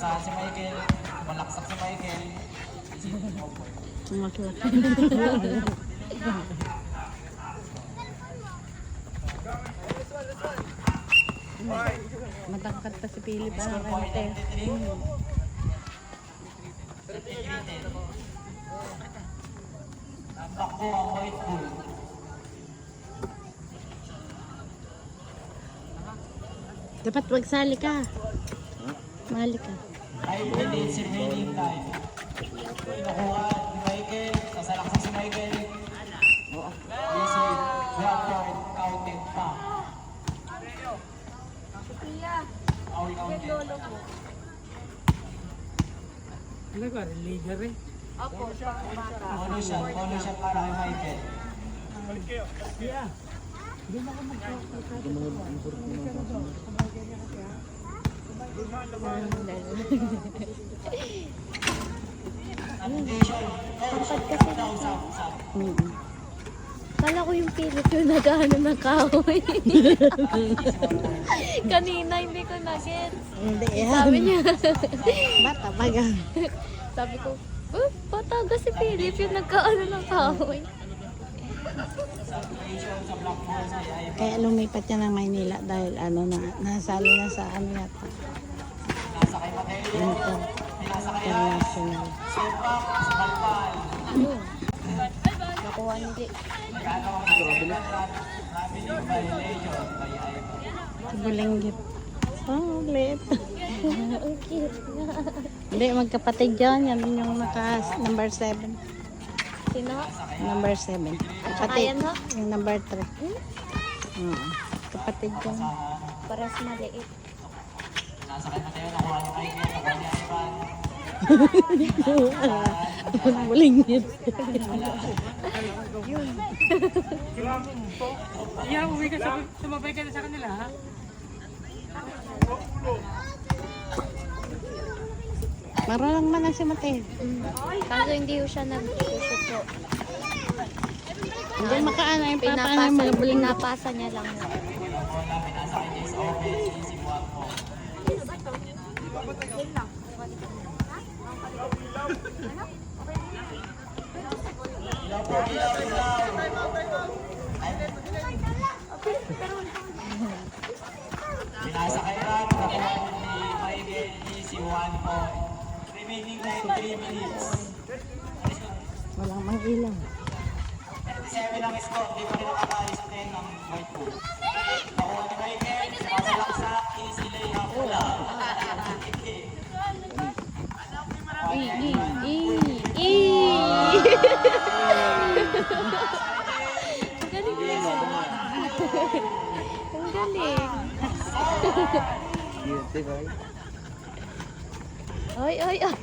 Nasasahan si Michael. Malaksak si Michael. Matangkad pa si Philip. Ano kay Mate? Takbo ang white bull. Dapat wag sali ka. Mali ka. 5 minutes remaining time. Kinukuha ni Michael. Sasalaksak si Michael. Easy. One point. Counted pa. Foul counted. Ano ka, leader eh. Follow shot. Follow shot para kay Michael. Application. Tapat kasi Down, south, south. Mm. Kala ko yung Philip yung naghaano ng kahoy. Kanina hindi ko na-get. Hindi yan. Sabi niya, Bata baga. sabi ko, oh, pataga si Philip yung nagkaano ng kahoy. Kaya lumipat niya ng Maynila dahil ano na, nasali na sa ano yata. Ivan. international. Nakuha Ivan. Bulinggit. Oh, ulit. Ang cute nga. Hindi, magkapatid yan. Yan yung naka number 7. Sino? Number 7. At saka Kapatid. yan ho? Yung number 3. Hmm? Oo. Kapatid yan. Paras maliit. Nasa kay Mateo. Nakuha ni Michael. Nakuha ni Ivan. Bulinggit. Yeah, uwi ka sa, sumabay ka na sa kanila ha. Marunong man na si Mate. Kaso hindi ko siya nag-shoot po. Hindi makaano yung papaano yung mga bulinggit. pinapasa niya lang yun. Bola, pinasa kay Jace Open. Easy one po. Ilaw po, ilaw, ilaw. Pinasa kay Ram. Nakuha ni Michael. Easy one point. Remaining time 3 minutes. Walang mang ilaw. 37 ang score. Hindi pa rin nakakali sa 10 ng white pool. Nakuha ni Michael. Masalaksak. Easy layup. Wala. Ii, ii, ii, ii. Ang galing niya. Ang galing. Ay, ay, ay. Pinasa kay Mateo. Nakuha ni Michael. Masalaksak. Easy one. Pinasa kay Yun.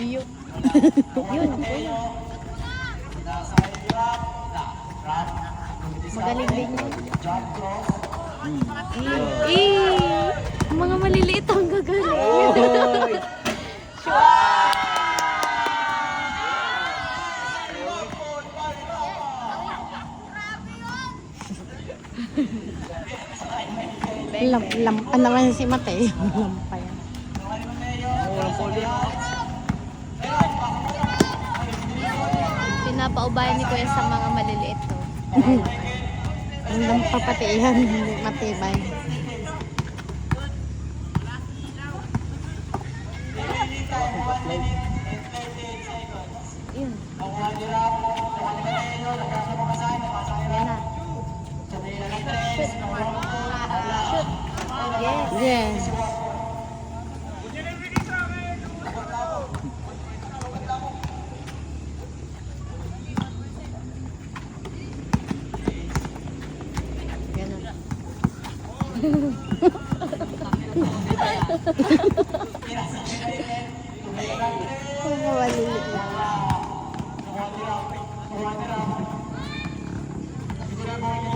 Yun. Na. Ram. Magaling din yun. Eh, mga maliliit ang gagaling. Lam lampa naman si Mate. lampa yan. Pinapaubayan ni Kuya sa mga maliliit to. Ang lampa pati yan. Matibay. Yun. Nakuha ni Ram. Nakuha ni Mateo. Nagkasa mo kasama. Napasa kay Yan Ram. na. Tumira ng tres. Shoot. Yes.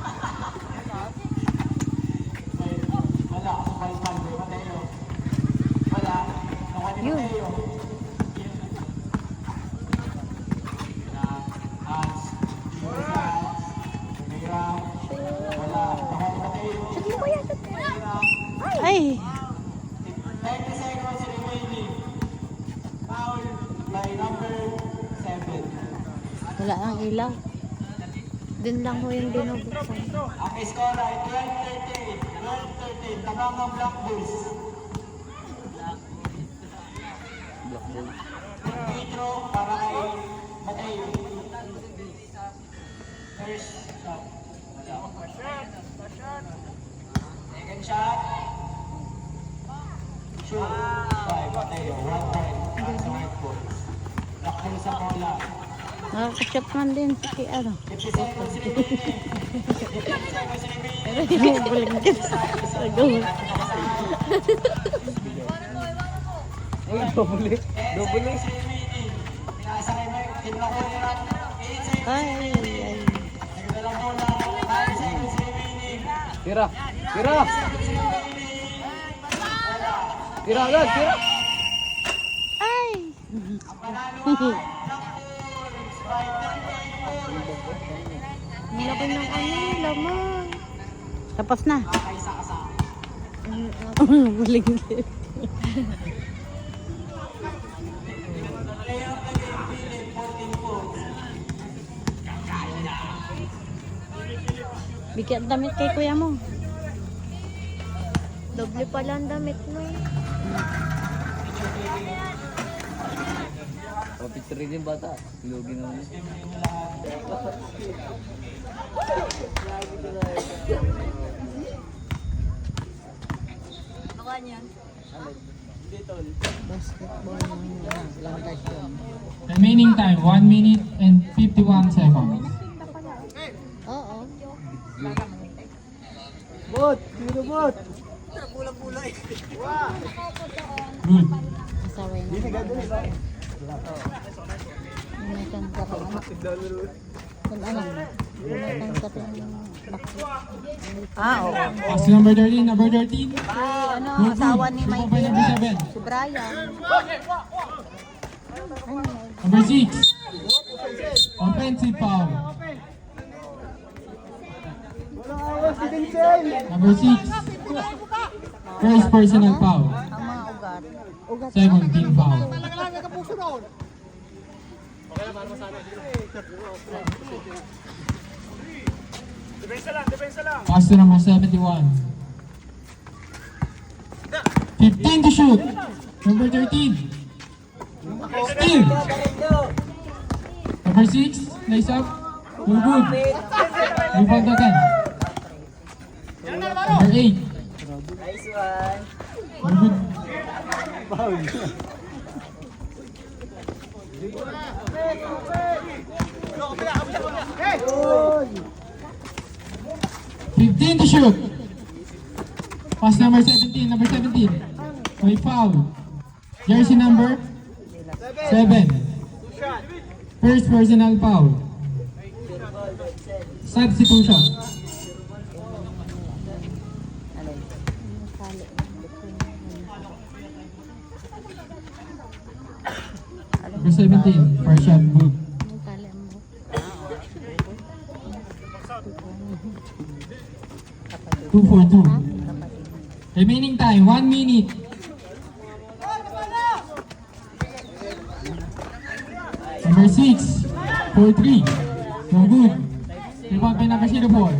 eh. Wala ang ilaw. Doon lang ho yung binubuksan. Ang score ay 12-13. 12-13. Tabangang Black Bulls. Black Bulls. Pedro para kay Mateo. First shot. Second shot. Shoot. Five. Mateo. One point. Sa White Bulls. Black Bulls ang bola. Nakakachap man din si ano. 50 seconds remaining. 50 seconds remaining. Pero hinubuling ka sa gawin. Double Double Pinasa kay Mike. Tinla ko nila. 8 seconds. Ay, ay. Nagdalang bola. 5 seconds remaining. Tira! Tira! Tira agad! Tira! Ay! Laki ng ano, lamang. Tapos na. Buling ka. Bigyan damit kay kuya mo. Doble pala ang damit mo eh. Oh, picture rin yung bata. Lugi naman yun. Basketball ng langkas yun. Remaining time, 1 minute and 51 seconds. Oo. Bot! Sino bot? Good. Asaway na. May kanta rin. Kung ano? May kanta rin. Ah, oo. Pass number 13, number 13. Ano, asawa ni Michael. number 7. Si Brian. Number 6. Offensive foul. Number 6. First personal foul. Second team foul. Pass to number 71. 15 to shoot. Number 13. Steal. Number 6. Nice up. Good. Rebound again. Number 8. Nice one! Good. Fifteen to shoot. Pass number 17, number 17. May foul. Jersey number 7. First personal foul. Substitution. Number 17, first shot good. Ang tali mo. Two for two. Remaining time, one minute. Number six, for three. No good. Number zero four.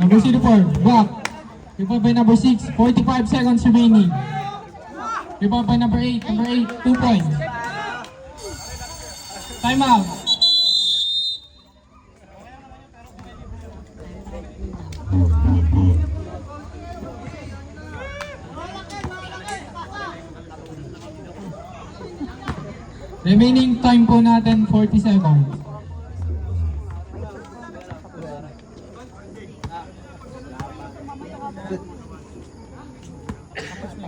Number zero four, back. Rebound by number six, 45 seconds remaining. Rebound by number eight, number eight, two points. Time out. Remaining time po natin 40 seconds. Anong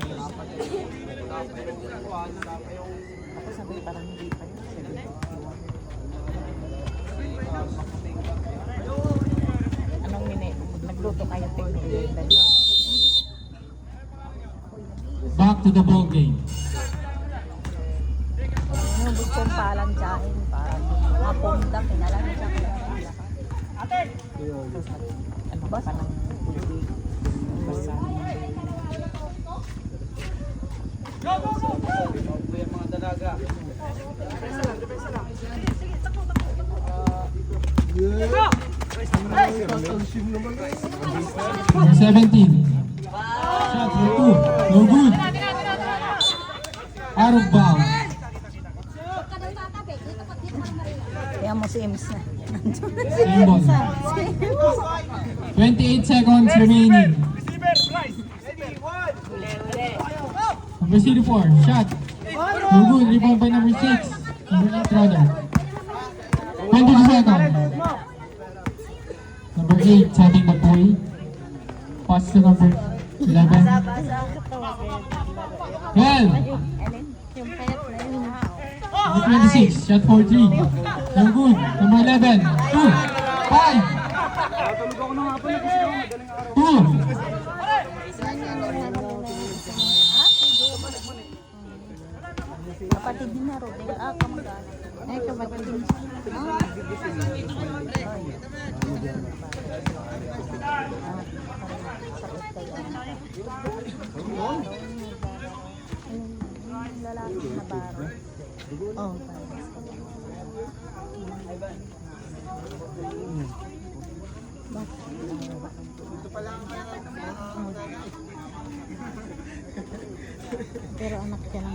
minute? Nagluto kayo. Back to the ball game. Yung gusto kong palansyahin para mapunta, kinalang siya. Ate! Ano ba? Panang tubig. Number 17. Shot for two. No good. Out of bounds. Kaya mo si Ems na. Same ball. 28 seconds remaining. Number 04. Shot. No good. Rebound by number 6. Number 8 rather. 22 seconds. Number 8 setting the pole. Pass to number 11. 12. Number 26, shot for 3. No good. Number 11, 2. 5. 2. Kapatid din na ro. Ah, kamag-anak. Ay. Yung lalaki na baro. Oh, parang. Pero anak ka lang